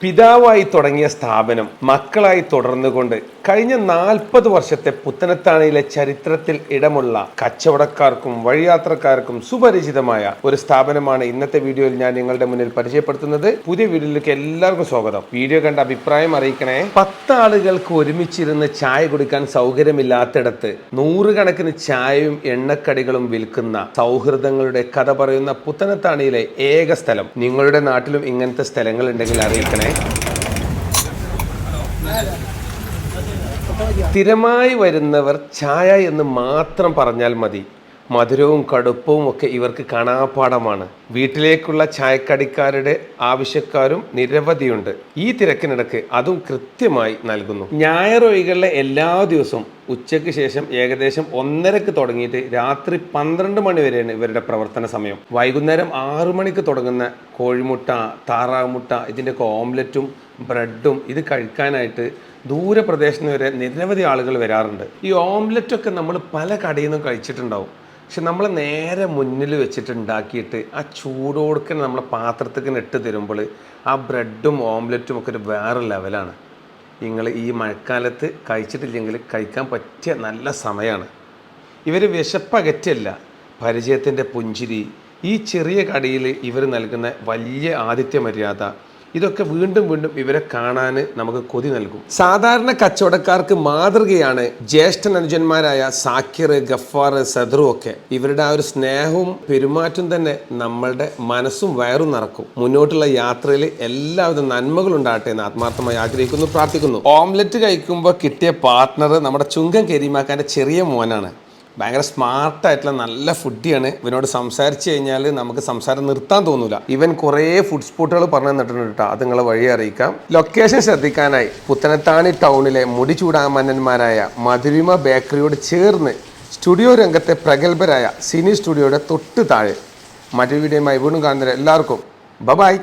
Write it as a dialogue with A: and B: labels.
A: പിതാവായി തുടങ്ങിയ സ്ഥാപനം മക്കളായി തുടർന്നുകൊണ്ട് കഴിഞ്ഞ നാൽപ്പത് വർഷത്തെ പുത്തനത്താണിയിലെ ചരിത്രത്തിൽ ഇടമുള്ള കച്ചവടക്കാർക്കും വഴിയാത്രക്കാർക്കും സുപരിചിതമായ ഒരു സ്ഥാപനമാണ് ഇന്നത്തെ വീഡിയോയിൽ ഞാൻ നിങ്ങളുടെ മുന്നിൽ പരിചയപ്പെടുത്തുന്നത്. പുതിയ വീഡിയോയിലേക്ക് എല്ലാവർക്കും സ്വാഗതം. വീഡിയോ കണ്ട അഭിപ്രായം അറിയിക്കണേ. പത്ത് ആളുകൾക്ക് ഒരുമിച്ചിരുന്ന് ചായ കുടിക്കാൻ സൗകര്യമില്ലാത്തിടത്ത് നൂറുകണക്കിന് ചായയും എണ്ണക്കടികളും വിൽക്കുന്ന സൗഹൃദങ്ങളുടെ കഥ പറയുന്ന പുത്തനത്താണിയിലെ ഏക സ്ഥലം. നിങ്ങളുടെ നാട്ടിലും ഇങ്ങനത്തെ സ്ഥലങ്ങൾ ഉണ്ടെങ്കിൽ അറിയിക്കണേ. സ്ഥിരമായി വരുന്നവർ ചായ എന്ന് മാത്രം പറഞ്ഞാൽ മതി. മധുരവും കടുപ്പവും ഒക്കെ ഇവർക്ക് കാണാപ്പാടമാണ് വീട്ടിലേക്കുള്ള ചായക്കടിക്കാരുടെ ആവശ്യക്കാരും നിരവധിയുണ്ട്. ഈ തിരക്കിനിടക്ക് അതും കൃത്യമായി നൽകുന്നു. ഞായറൊഴികളിലെ എല്ലാ ദിവസവും ഉച്ചയ്ക്ക് ശേഷം ഏകദേശം ഒന്നരക്ക് തുടങ്ങിയിട്ട് രാത്രി പന്ത്രണ്ട് മണി വരെയാണ് ഇവരുടെ പ്രവർത്തന സമയം. വൈകുന്നേരം ആറു മണിക്ക് തുടങ്ങുന്ന കോഴിമുട്ട താറാവുമുട്ട ഇതിന്റെയൊക്കെ ഓംലറ്റും ബ്രെഡും ഇത് കഴിക്കാനായിട്ട് ദൂരപ്രദേശത്ത് വരെ നിരവധി ആളുകൾ വരാറുണ്ട്. ഈ ഓംലറ്റൊക്കെ നമ്മൾ പല കടയിൽ നിന്നും കഴിച്ചിട്ടുണ്ടാവും. പക്ഷെ നമ്മൾ നേരെ മുന്നിൽ വെച്ചിട്ട് ഉണ്ടാക്കിയിട്ട് ആ ചൂടോടുക്കെ നമ്മളെ പാത്രത്തേക്ക് ഇട്ട് തരുമ്പോൾ ആ ബ്രെഡും ഓംലെറ്റും ഒക്കെ ഒരു വേറെ ലെവലാണ്. നിങ്ങൾ ഈ മഴക്കാലത്ത് കഴിച്ചിട്ടില്ലെങ്കിൽ കഴിക്കാൻ പറ്റിയ നല്ല സമയമാണ് ഇവർ വിശപ്പകറ്റല്ല പരിചയത്തിന്റെ പുഞ്ചിരി ഈ ചെറിയ കടയിൽ ഇവർ നൽകുന്ന വലിയ ആതിഥ്യ മര്യാദ ഇതൊക്കെ വീണ്ടും വീണ്ടും ഇവരെ കാണാൻ നമുക്ക് കൊതി നൽകും. സാധാരണ കച്ചവടക്കാർക്ക് മാതൃകയാണ് ജ്യേഷ്ഠ അനുജന്മാരായ സാക്കിർ ഗഫാർ സദറു ഒക്കെ. ഇവരുടെ ആ ഒരു സ്നേഹവും പെരുമാറ്റം തന്നെ നമ്മളുടെ മനസ്സും വയറും നിറക്കും. മുന്നോട്ടുള്ള യാത്രയിൽ എല്ലാവിധ നന്മകളും ഉണ്ടാകട്ടെ എന്ന് ആത്മാർത്ഥമായി ആഗ്രഹിക്കുന്നു പ്രാർത്ഥിക്കുന്നു. ഓംലെറ്റ് കഴിക്കുമ്പോൾ കിട്ടിയ പാർട്ട്ണർ നമ്മുടെ ചുങ്കം കരീമാക്കാന്റെ ചെറിയ മോനാണ്. ഭയങ്കര സ്മാർട്ടായിട്ടുള്ള നല്ല ഫുഡിയാണ് ഇവനോട് സംസാരിച്ച് കഴിഞ്ഞാൽ നമുക്ക് സംസാരം നിർത്താൻ തോന്നില്ല ഇവൻ കുറേ ഫുഡ് സ്പോട്ടുകൾ പറഞ്ഞു തന്നിട്ടുണ്ട് കേട്ടോ അത് നിങ്ങളെ വഴി അറിയിക്കാം. ലൊക്കേഷൻ ശ്രദ്ധിക്കാനായി പുത്തനത്താണി ടൗണിലെ മുടി ചൂടാമന്നന്മാരായ മധുരിമ ബേക്കറിയോട് ചേർന്ന് സ്റ്റുഡിയോ രംഗത്തെ പ്രഗത്ഭരായ സിനി സ്റ്റുഡിയോയുടെ തൊട്ട് താഴെ. മറ്റൊരു വീഡിയോയുമായി വീണ്ടും കാണുന്നവരെ എല്ലാവർക്കും ബബായ്